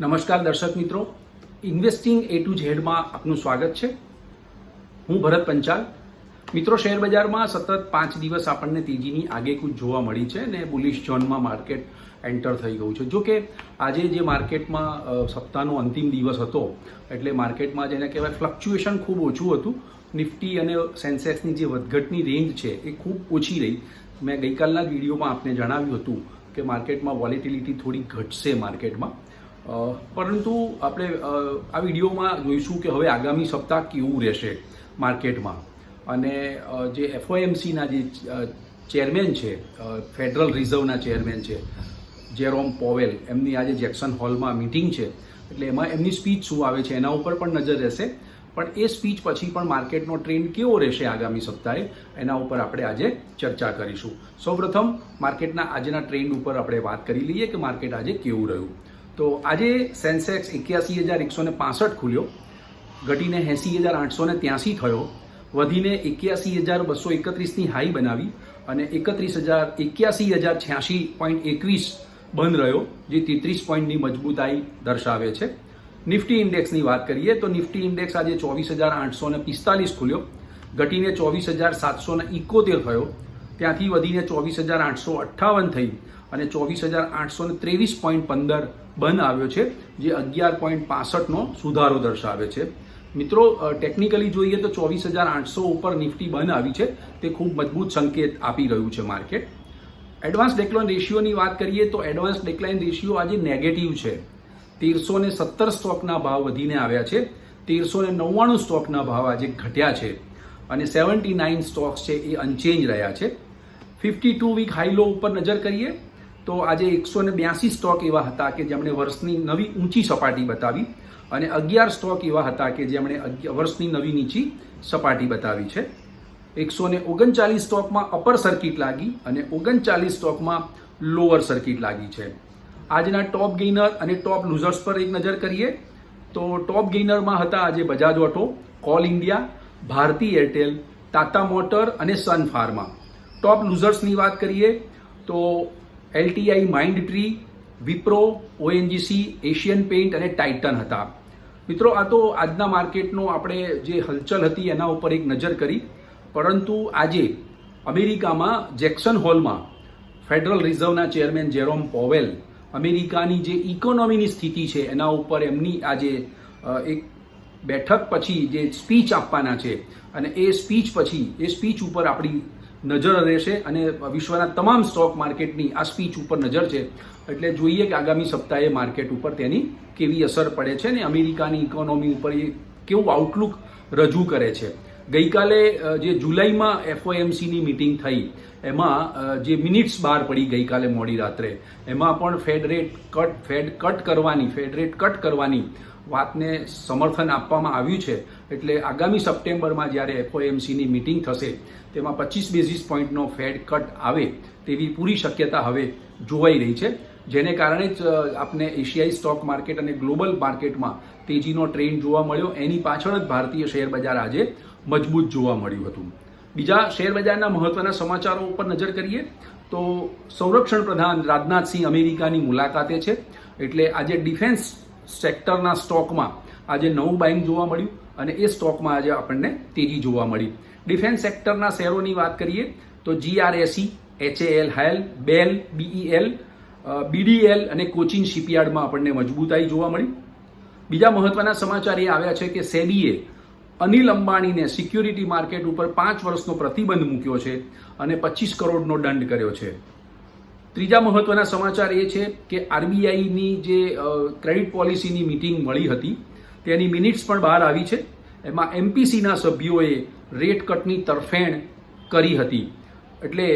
નમસ્કાર દર્શક મિત્રો. ઇન્વેસ્ટિંગ એ ટુ ઝેડમાં આપનું સ્વાગત છે. હું ભરત પંચાલ. મિત્રો, શેર બજારમાં સતત પાંચ દિવસ આપણને તેજીની આગેકૂચ જોવા મળી છે અને બુલિશ ઝોનમાં માર્કેટ એન્ટર થઈ ગયું છે. જો કે આજે જે માર્કેટમાં સપ્તાહનો અંતિમ દિવસ હતો, એટલે માર્કેટમાં જેને કહેવાય ફ્લક્ચ્યુએશન ખૂબ ઓછું હતું. નિફ્ટી અને સેન્સેક્સની જે વધઘટની રેન્જ છે એ ખૂબ ઓછી રહી. મેં ગઈકાલના વિડીયોમાં આપને જણાવ્યું હતું કે માર્કેટમાં વોલેટિલિટી થોડી ઘટશે માર્કેટમાં પરંતુ આપણે આ વિડીયોમાં જોઈશું કે હવે આગામી સપ્તાહ કેવું રહેશે માર્કેટમાં. અને જે એફઓએમસીના જે ચેરમેન છે ફેડરલ રિઝર્વના ચેરમેન છે, જેરોમ પોવેલ, એમની આજે જેક્સન હોલમાં મિટિંગ છે. એટલે એમાં એમની સ્પીચ શું આવે છે એના ઉપર પણ નજર રહેશે. પણ એ સ્પીચ પછી પણ માર્કેટનો ટ્રેન્ડ કેવો રહેશે આગામી સપ્તાહે, એના ઉપર આપણે આજે ચર્ચા કરીશું. સૌપ્રથમ, માર્કેટના આજના ટ્રેન્ડ ઉપર આપણે વાત કરી લઈએ કે માર્કેટ આજે કેવું રહ્યું. તો આજે સેન્સેક્સ એક્યાસી હજાર એકસો ને પાસઠ ખુલ્યો, ઘટીને એંસી હજાર આઠસો ને ત્યાંસી થયો, વધીને એક્યાસી હજાર બસો એકત્રીસની હાઈ બનાવી અને એકત્રીસ હજાર એક્યાસી હજાર છ્યાસી પોઈન્ટ એકવીસ બંધ રહ્યો, જે તેત્રીસ પોઈન્ટની મજબૂતાઈ દર્શાવે છે. નિફ્ટી ઇન્ડેક્સની વાત કરીએ તો નિફ્ટી ઇન્ડેક્સ આજે ચોવીસ હજાર આઠસો ને પિસ્તાલીસ ખુલ્યો, ઘટીને ચોવીસ હજાર સાતસો ઇકોતેર થયો, ત્યાંથી વધીને ચોવીસ હજાર આઠસો અઠ્ઠાવન થઈ અને ચોવીસ હજાર આઠસો ત્રેવીસ પોઈન્ટ પંદર બંધ આવ્યો છે, જે અગિયાર પોઈન્ટ પાસઠનો સુધારો દર્શાવે છે. મિત્રો ટેકનિકલી જોઈએ તો ચોવીસ હજાર આઠસો ઉપર નિફ્ટી બંધ આવી છે. તે ખૂબ મજબૂત સંકેત આપી રહ્યું છે માર્કેટ એડવાન્સ ડેક્લાઇન રેશિયોની વાત કરીએ તો એડવાન્સ ડેક્લાઇન રેશિયો આજે નેગેટિવ છે. તેરસો ને સત્તર સ્ટોકના ભાવ વધીને આવ્યા છે. તેરસો ને નવ્વાણું સ્ટોકના ભાવ આજે ઘટ્યા છે. અને સેવન્ટી નાઇન સ્ટોક્સ છે એ અનચેન્જ રહ્યા છે. Fifty two week high low ઉપર નજર કરીએ તો આજે એકસો ને બ્યાસી સ્ટોક એવા હતા કે જેમણે વર્ષની નવી ઊંચી સપાટી બતાવી અને અગિયાર સ્ટોક એવા હતા કે જેમણે વર્ષની નવી નીચી સપાટી બતાવી છે. એકસો ને ઓગણચાલીસ સ્ટોકમાં અપર સર્કિટ લાગી અને ઓગણચાલીસ સ્ટોકમાં લોઅર સર્કિટ લાગી છે. આજના ટોપ ગેઇનર અને ટોપ લૂઝર્સ પર એક નજર કરીએ તો ટોપ ગેઇનરમાં હતા આજે બજાજ ઓટો કોલ ઇન્ડિયા, ભારતી એરટેલ, ટાટા મોટર અને સન ફાર્મા. ટોપ લૂઝર્સની વાત કરીએ તો LTI Mindtree Wipro ONGC Asian paint અને ટાઇટન હતા. મિત્રો, આ તો આજના માર્કેટનો આપણે જે હલચલ હતી એના ઉપર એક નજર કરી. પરંતુ આજે અમેરિકામાં જેક્સન હોલમાં ફેડરલ રિઝર્વના ચેરમેન જેરોમ પોવેલ અમેરિકાની જે ઇકોનોમીની સ્થિતિ છે એના ઉપર એમની આજે એક બેઠક પછી જે સ્પીચ આપવાના છે. અને એ સ્પીચ પછી, એ સ્પીચ ઉપર આપણી નજર રહેશે અને વિશ્વના તમામ સ્ટોક માર્કેટની આ સ્પીચ ઉપર નજર છે. એટલે જોઈએ કે આગામી સપ્તાહે માર્કેટ ઉપર તેની કેવી અસર પડે છે ને અમેરિકાની ઇકોનોમી ઉપર એ કેવું આઉટલુક રજૂ કરે છે. ગઈકાલે જે જુલાઈમાં એફઓએમસીની મિટિંગ થઈ, એમાં જે મિનિટ્સ બહાર પડી ગઈકાલે મોડી રાત્રે, એમાં પણ fed rate cut, fed cut કરવાની, ફેડ રેટ કટ કરવાની વાતને સમર્થન આપવામાં આવ્યું છે. એટલે આગામી સપ્ટેમ્બરમાં જ્યારે એફઓએમસીની મિટિંગ થશે, તેમાં પચીસ બેઝિસ પોઈન્ટનો ફેડ કટ આવે તેવી પૂરી શક્યતા હવે જોવાઈ રહી છે. જેને કારણે જ આપણે એશિયાઈ સ્ટોક માર્કેટ અને ગ્લોબલ માર્કેટમાં તેજીનો ટ્રેન્ડ જોવા મળ્યો. એની પાછળ જ ભારતીય શેર બજાર આજે મજબૂત જોવા મળ્યું હતું. બીજા શેર બજારના મહત્વના સમાચારો ઉપર નજર કરીએ તો સંરક્ષણ પ્રધાન રાજનાથસિંહ અમેરિકાની મુલાકાતે છે. એટલે આજે ડિફેન્સ સેક્ટરના સ્ટોકમાં આજે નવું બાઇંગ જોવા મળ્યું અને એ સ્ટોકમાં આજે આપણને તેજી જોવા મળી. ડિફેન્સ સેક્ટરના શેરોની વાત કરીએ તો જીઆરએસી એચએએલ હેલ બેલ બીઈએલ બીડીએલ અને કોચિન શિપયાર્ડમાં આપણને મજબૂતાઈ જોવા મળી. બીજા મહત્વના સમાચાર એ આવ્યા છે કે સેબીએ અનિલ અંબાણીને સિક્યુરિટી માર્કેટ ઉપર પાંચ વર્ષનો પ્રતિબંધ મૂક્યો છે અને પચીસ કરોડનો દંડ કર્યો છે. ત્રીજા મહત્વના સમાચાર એ છે કે આરબીઆઈની જે ક્રેડિટ પોલિસીની મિટિંગ મળી હતી, તેની મિનિટ્સ પણ બહાર આવી છે. એમાં એમપીસીના સભ્યોએ રેટ કટની તરફેણ કરી હતી. એટલે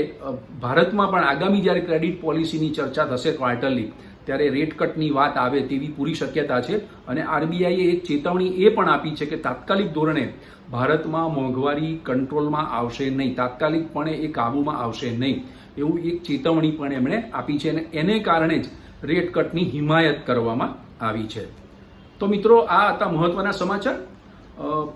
ભારતમાં પણ આગામી જ્યારે ક્રેડિટ પોલિસીની ચર્ચા થશે ક્વાર્ટરલી ત્યારે રેટ કટની વાત આવે તેવી પૂરી શક્યતા છે અને આરબીઆઈએ એક ચેતવણી એ પણ આપી છે કે તાત્કાલિક ધોરણે ભારતમાં મોંઘવારી કંટ્રોલમાં આવશે નહીં, તાત્કાલિકપણે એ કાબૂમાં આવશે નહીં એવું એક ચેતવણી પણ એમણે આપી છે અને એને કારણે જ રેટ કટની હિમાયત કરવામાં આવી છે. તો મિત્રો, આ હતા મહત્વના સમાચાર.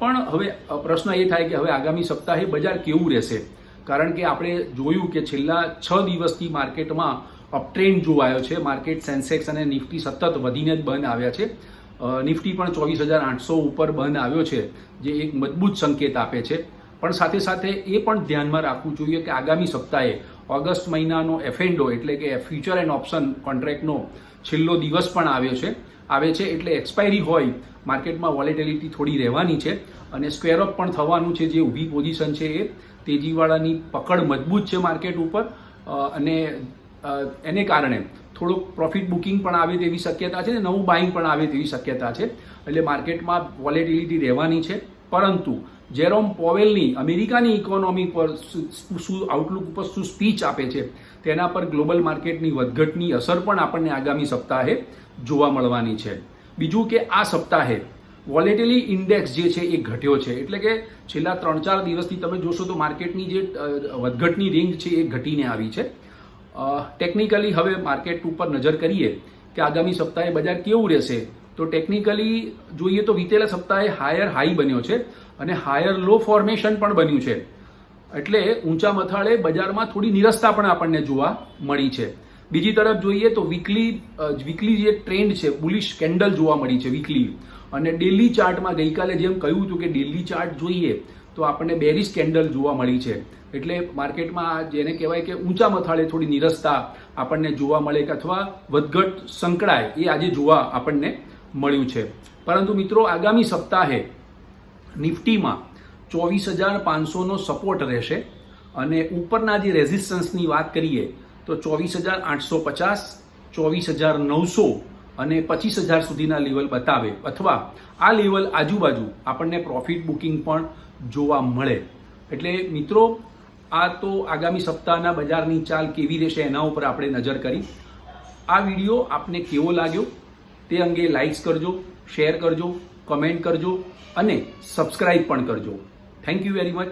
પણ હવે પ્રશ્ન એ થાય કે હવે આગામી સપ્તાહે બજાર કેવું રહેશે? કારણ કે આપણે જોયું કે છેલ્લા છ દિવસથી માર્કેટમાં અપટ્રેન્ડ જોવાયો છે. માર્કેટ સેન્સેક્સ અને નિફ્ટી સતત વધીને જ બંધ આવ્યા છે. નિફ્ટી પણ ચોવીસ હજાર આઠસો ઉપર બંધ આવ્યો છે, જે એક મજબૂત સંકેત આપે છે. પણ સાથે સાથે એ પણ ધ્યાનમાં રાખવું જોઈએ કે આગામી સપ્તાહે ઓગસ્ટ મહિનાનો એફએન્ડો એટલે કે ફ્યુચર એન્ડ ઓપ્શન કોન્ટ્રાક્ટનો છેલ્લો દિવસ પણ આવ્યો છે. આવે છે એટલે એક્સપાયરી હોય, માર્કેટમાં વોલેટિલિટી થોડી રહેવાની છે અને સ્ક્વેર અપ પણ થવાનું છે જે ઊભી પોઝિશન છે એ. તેજીવાળાની પકડ મજબૂત છે માર્કેટ ઉપર. અને એને કારણે થોડુંક પ્રોફિટ બુકિંગ પણ આવે તેવી શક્યતા છે ને નવું બાઇંગ પણ આવે તેવી શક્યતા છે. એટલે માર્કેટમાં વોલેટિલિટી રહેવાની છે. પરંતુ જેરોમ પોવેલની અમેરિકાની ઇકોનોમી પર શું આઉટલુક ઉપર શું સ્પીચ આપે છે, તેના પર ગ્લોબલ માર્કેટની વધઘટની અસર પણ આપણને આગામી સપ્તાહે જોવા મળવાની છે. બીજું કે આ સપ્તાહે વોલેટિલી ઇન્ડેક્સ જે છે એ ઘટ્યો છે. એટલે કે છેલ્લા ત્રણ ચાર દિવસથી તમે જોશો તો માર્કેટની જે વધઘટની રેન્જ છે એ ઘટીને આવી છે. ટેકનિકલી હવે માર્કેટ ઉપર નજર કરીએ કે આગામી સપ્તાહે બજાર કેવું રહેશે, તો ટેકનિકલી જોઈએ તો વીતેલા સપ્તાહે હાયર હાઈ બન્યો છે અને હાયર લો ફોર્મેશન પણ બન્યું છે. એટલે ઊંચા મથાળે બજારમાં થોડી નિરસતા પણ આપણને જોવા મળી છે. બીજી તરફ જોઈએ તો વીકલી વીકલી જે ટ્રેન્ડ છે બુલિશ કેન્ડલ જોવા મળી છે વીકલી અને ડેલી ચાર્ટમાં ગઈકાલે જેમ કહ્યું હતું કે ડેલી ચાર્ટ જોઈએ તો આપણને બેરિશ કેન્ડલ જોવા મળી છે. એટલે માર્કેટમાં જેને કહેવાય કે ઊંચા મથાળે થોડી નિરસતા આપણને જોવા મળે કે અથવા વધઘટ સંકળાય એ આજે જોવા આપણને મળ્યું છે. પરંતુ મિત્રો, આગામી સપ્તાહે નિફ્ટીમાં ચોવીસ હજાર પાંચસોનો સપોર્ટ રહેશે. અને ઉપરના જે રેઝિસ્ટન્સની વાત કરીએ, તો ચોવીસ હજાર આઠસો પચાસ, ચોવીસ હજાર નવસો અને પચીસ હજાર સુધીના લેવલ બતાવે. અથવા આ લેવલ આજુબાજુ આપણને પ્રોફિટ બુકિંગ પણ જોવા મળે. એટલે મિત્રો, આ તો આગામી સપ્તાહના બજારની ચાલ કેવી રહેશે એના ઉપર આપણે નજર કરી. આ વીડિયો આપને કેવો લાગ્યો તે અંગે લાઇક્સ કરજો શેર કરજો કમેન્ટ કરજો અને સબસ્ક્રાઇબ પણ કરજો. Thank you very much